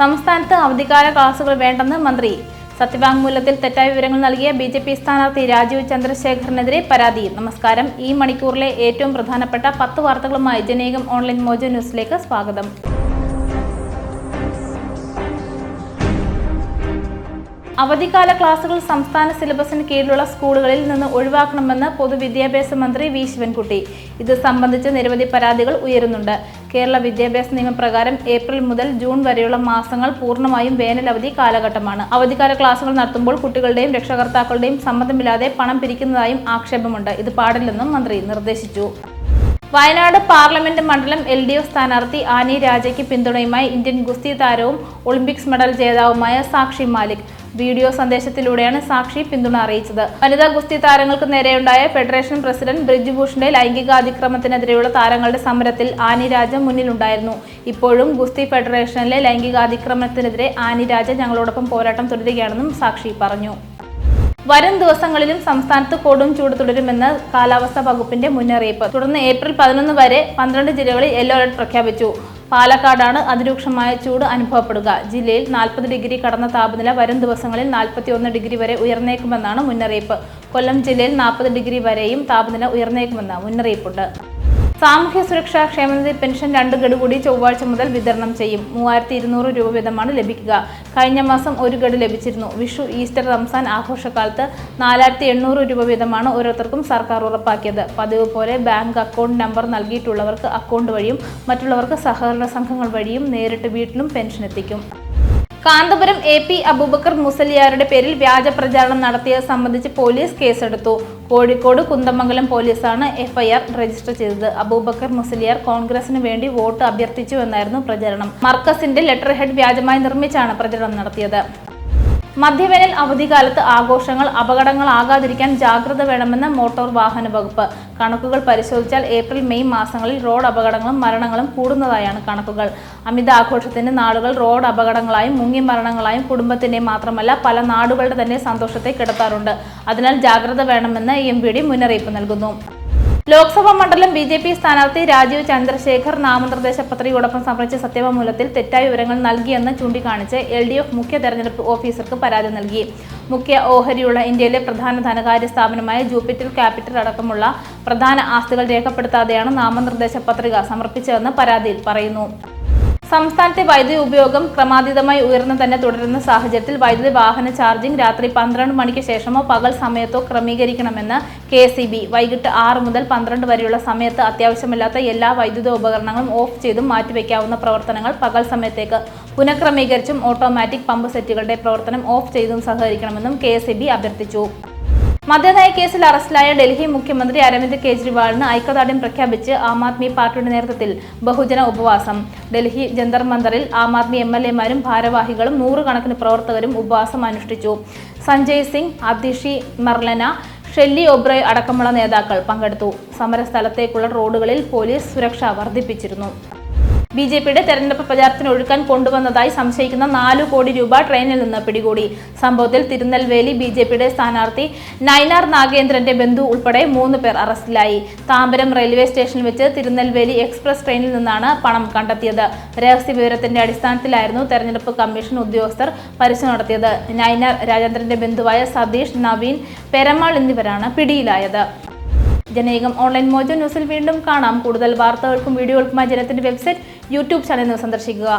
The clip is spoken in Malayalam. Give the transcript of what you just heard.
സംസ്ഥാനത്ത് അവധിക്കാല ക്ലാസുകൾ വേണ്ടെന്ന് മന്ത്രി. സത്യവാങ്മൂലത്തിൽ തെറ്റായ വിവരങ്ങൾ നൽകിയ ബി ജെ പി സ്ഥാനാർത്ഥി രാജീവ് ചന്ദ്രശേഖറിനെതിരെ പരാതി നമസ്കാരം. ഈ മണിക്കൂറിലെ ഏറ്റവും പ്രധാനപ്പെട്ട പത്ത് വാർത്തകളുമായി ജനേകം ഓൺലൈൻ മോജോ ന്യൂസിലേക്ക് സ്വാഗതം. അവധിക്കാല ക്ലാസുകൾ സംസ്ഥാന സിലബസിന് കീഴിലുള്ള സ്കൂളുകളിൽ നിന്ന് ഒഴിവാക്കണമെന്ന് പൊതുവിദ്യാഭ്യാസ മന്ത്രി വി. ശിവൻകുട്ടി. ഇത് സംബന്ധിച്ച് നിരവധി പരാതികൾ ഉയരുന്നുണ്ട്. കേരള വിദ്യാഭ്യാസ നിയമപ്രകാരം ഏപ്രിൽ മുതൽ ജൂൺ വരെയുള്ള മാസങ്ങൾ പൂർണമായും വേനലവധി കാലഘട്ടമാണ്. അവധിക്കാല ക്ലാസുകൾ നടത്തുമ്പോൾ കുട്ടികളുടെയും രക്ഷകർത്താക്കളുടെയും സമ്മതമില്ലാതെ പണം പിരിക്കുന്നതായും ആക്ഷേപമുണ്ട്. ഇത് പാടില്ലെന്നും മന്ത്രി നിർദ്ദേശിച്ചു. വയനാട് പാർലമെന്റ് മണ്ഡലം എൽ ഡി എഫ് സ്ഥാനാർത്ഥി ആനി രാജയ്ക്ക് പിന്തുണയുമായി ഇന്ത്യൻ ഗുസ്തി താരവും ഒളിമ്പിക്സ് മെഡൽ ജേതാവുമായ സാക്ഷി മാലിക്. വീഡിയോ സന്ദേശത്തിലൂടെയാണ് സാക്ഷി പിന്തുണ അറിയിച്ചത്. വനിതാ ഗുസ്തി താരങ്ങൾക്ക് നേരെയുണ്ടായ ഫെഡറേഷൻ പ്രസിഡന്റ് ബ്രിജ്ഭൂഷന്റെ ലൈംഗികാതിക്രമത്തിനെതിരെയുള്ള താരങ്ങളുടെ സമരത്തിൽ ആനി രാജ മുന്നിലുണ്ടായിരുന്നു. ഇപ്പോഴും ഗുസ്തി ഫെഡറേഷനിലെ ലൈംഗികാതിക്രമത്തിനെതിരെ ആനി രാജ ഞങ്ങളോടൊപ്പം പോരാട്ടം തുടരുകയാണെന്നും സാക്ഷി പറഞ്ഞു. വരും ദിവസങ്ങളിലും സംസ്ഥാനത്ത് കൊടും ചൂട് തുടരുമെന്ന് കാലാവസ്ഥാ വകുപ്പിന്റെ മുന്നറിയിപ്പ്. തുടർന്ന് ഏപ്രിൽ പതിനൊന്ന് വരെ പന്ത്രണ്ട് ജില്ലകളിൽ യെല്ലോ അലർട്ട് പ്രഖ്യാപിച്ചു. പാലക്കാടാണ് അതിരൂക്ഷമായ ചൂട് അനുഭവപ്പെടുക. ജില്ലയിൽ നാൽപ്പത് ഡിഗ്രി കടന്ന താപനില വരും ദിവസങ്ങളിൽ നാൽപ്പത്തി ഒന്ന് ഡിഗ്രി വരെ ഉയർന്നേക്കുമെന്നാണ് മുന്നറിയിപ്പ്. കൊല്ലം ജില്ലയിൽ നാൽപ്പത് ഡിഗ്രി വരെയും താപനില ഉയർന്നേക്കുമെന്ന് മുന്നറിയിപ്പുണ്ട്. സാമൂഹ്യ സുരക്ഷാ ക്ഷേമനിധി പെൻഷൻ രണ്ട് ഗഡു കൂടി ചൊവ്വാഴ്ച മുതൽ വിതരണം ചെയ്യും. മൂവായിരത്തി ഇരുന്നൂറ് രൂപ വീതമാണ് ലഭിക്കുക. കഴിഞ്ഞ മാസം ഒരു ഗഡു ലഭിച്ചിരുന്നു. വിഷു ഈസ്റ്റർ റംസാൻ ആഘോഷകാലത്ത് നാലായിരത്തി എണ്ണൂറ് രൂപ വീതമാണ് ഓരോരുത്തർക്കും സർക്കാർ ഉറപ്പാക്കിയത്. പതിവ് പോലെ ബാങ്ക് അക്കൗണ്ട് നമ്പർ നൽകിയിട്ടുള്ളവർക്ക് അക്കൗണ്ട് വഴിയും മറ്റുള്ളവർക്ക് സഹകരണ സംഘങ്ങൾ വഴിയും നേരിട്ട് വീട്ടിലും പെൻഷൻ എത്തിക്കും. കാന്തപുരം എ പി അബൂബക്കർ മുസലിയാരുടെ പേരിൽ വ്യാജ പ്രചാരണം നടത്തിയത് സംബന്ധിച്ച് പോലീസ് കേസെടുത്തു. കോഴിക്കോട് കുന്തമംഗലം പോലീസാണ് എഫ്ഐആർ രജിസ്റ്റർ ചെയ്തത്. അബൂബക്കർ മുസലിയാർ കോൺഗ്രസിന് വേണ്ടി വോട്ട് അഭ്യർത്ഥിച്ചു എന്നായിരുന്നു പ്രചരണം. മർക്കസിന്റെ ലെറ്റർ ഹെഡ് വ്യാജമായി നിർമ്മിച്ചാണ് പ്രചരണം നടത്തിയത്. മധ്യവേനൽ അവധിക്കാലത്ത് ആഘോഷങ്ങൾ അപകടങ്ങളാകാതിരിക്കാൻ ജാഗ്രത വേണമെന്ന് മോട്ടോർ വാഹന വകുപ്പ്. കണക്കുകൾ പരിശോധിച്ചാൽ ഏപ്രിൽ മെയ് മാസങ്ങളിൽ റോഡ് അപകടങ്ങളും മരണങ്ങളും കൂടുന്നതായാണ് കണക്കുകൾ. അമിത ആഘോഷത്തിന് നാളുകൾ റോഡ് അപകടങ്ങളായും മുങ്ങി മരണങ്ങളായും കുടുംബത്തിന്റെ മാത്രമല്ല പല നാടുകളുടെ തന്നെ സന്തോഷത്തെ കിടത്താറുണ്ട്. അതിനാൽ ജാഗ്രത വേണമെന്ന് എം മുന്നറിയിപ്പ് നൽകുന്നു. ലോക്സഭാ മണ്ഡലം ബി ജെ പി സ്ഥാനാർത്ഥി രാജീവ് ചന്ദ്രശേഖർ നാമനിർദ്ദേശ പത്രികയോടൊപ്പം സമർപ്പിച്ച സത്യവാങ്മൂലത്തിൽ തെറ്റായ വിവരങ്ങൾ നൽകിയെന്ന് ചൂണ്ടിക്കാണിച്ച് എൽ ഡി എഫ് മുഖ്യ തെരഞ്ഞെടുപ്പ് ഓഫീസർക്ക് പരാതി നൽകി. മുഖ്യ ഓഹരിയുള്ള ഇന്ത്യയിലെ പ്രധാന ധനകാര്യ സ്ഥാപനമായ ജൂപ്പിറ്റർ ക്യാപിറ്റൽ അടക്കമുള്ള പ്രധാന ആസ്തികൾ രേഖപ്പെടുത്താതെയാണ് നാമനിർദ്ദേശ പത്രിക സമർപ്പിച്ചതെന്ന് പരാതിയിൽ പറയുന്നു. സംസ്ഥാനത്തെ വൈദ്യുതി ഉപയോഗം ക്രമാതീതമായി ഉയർന്നു തന്നെ തുടരുന്ന സാഹചര്യത്തിൽ വൈദ്യുതി വാഹന ചാർജിംഗ് രാത്രി പന്ത്രണ്ട് മണിക്ക് ശേഷമോ പകൽ സമയത്തോ ക്രമീകരിക്കണമെന്ന് കെ സി ബി. വൈകിട്ട് ആറ് മുതൽ പന്ത്രണ്ട് വരെയുള്ള സമയത്ത് അത്യാവശ്യമില്ലാത്ത എല്ലാ വൈദ്യുത ഉപകരണങ്ങളും ഓഫ് ചെയ്തും മാറ്റിവെക്കാവുന്ന പ്രവർത്തനങ്ങൾ പകൽ സമയത്തേക്ക് പുനഃക്രമീകരിച്ചും ഓട്ടോമാറ്റിക് പമ്പ് സെറ്റുകളുടെ പ്രവർത്തനം ഓഫ് ചെയ്തും സഹകരിക്കണമെന്നും കെ അഭ്യർത്ഥിച്ചു. മദ്യനയ കേസിൽ അറസ്റ്റിലായ ഡൽഹി മുഖ്യമന്ത്രി അരവിന്ദ് കെജ്രിവാളിന് ഐക്യദാർഢ്യം പ്രഖ്യാപിച്ച് ആം ആദ്മി പാർട്ടിയുടെ നേതൃത്വത്തിൽ ബഹുജന ഉപവാസം. ഡൽഹി ജന്തർ മന്ദറിൽ ആം ആദ്മി എം എൽ എമാരും ഭാരവാഹികളും നൂറുകണക്കിന് പ്രവർത്തകരും ഉപവാസം അനുഷ്ഠിച്ചു. സഞ്ജയ് സിംഗ് അതിഷി മർലന ഷെല്ലി ഒബ്രോയ് അടക്കമുള്ള നേതാക്കൾ പങ്കെടുത്തു. സമരസ്ഥലത്തേക്കുള്ള റോഡുകളിൽ പോലീസ് സുരക്ഷ വർദ്ധിപ്പിച്ചിരുന്നു. ബി ജെ പിയുടെ തെരഞ്ഞെടുപ്പ് പ്രചാരണത്തിന് ഒഴുക്കാൻ കൊണ്ടുവന്നതായി സംശയിക്കുന്ന നാലു കോടി രൂപ ട്രെയിനിൽ നിന്ന് പിടികൂടി. സംഭവത്തിൽ തിരുനെൽവേലി ബി ജെ പിയുടെ സ്ഥാനാർത്ഥി നൈനാർ നാഗേന്ദ്രന്റെ ബന്ധു ഉൾപ്പെടെ മൂന്ന് പേർ അറസ്റ്റിലായി. താമ്പരം റെയിൽവേ സ്റ്റേഷനിൽ വെച്ച് തിരുനെൽവേലി എക്സ്പ്രസ് ട്രെയിനിൽ നിന്നാണ് പണം കണ്ടെത്തിയത്. രഹസ്യ വിവരത്തിന്റെ അടിസ്ഥാനത്തിലായിരുന്നു തെരഞ്ഞെടുപ്പ് കമ്മീഷൻ ഉദ്യോഗസ്ഥർ പരിശോധന നടത്തിയത്. നൈനാർ രാജേന്ദ്രന്റെ ബന്ധുവായ സതീഷ് നവീൻ പെരമാൾ എന്നിവരാണ് പിടിയിലായത്. ജനേകം ഓൺലൈൻ മോജോ ന്യൂസിൽ വീണ്ടും കാണാം. കൂടുതൽ വാർത്തകൾക്കും വീഡിയോകൾക്കുമായി ജനത്തിന്റെ വെബ്സൈറ്റ് യൂട്യൂബ് ചാനൽ സന്ദർശിക്കുക.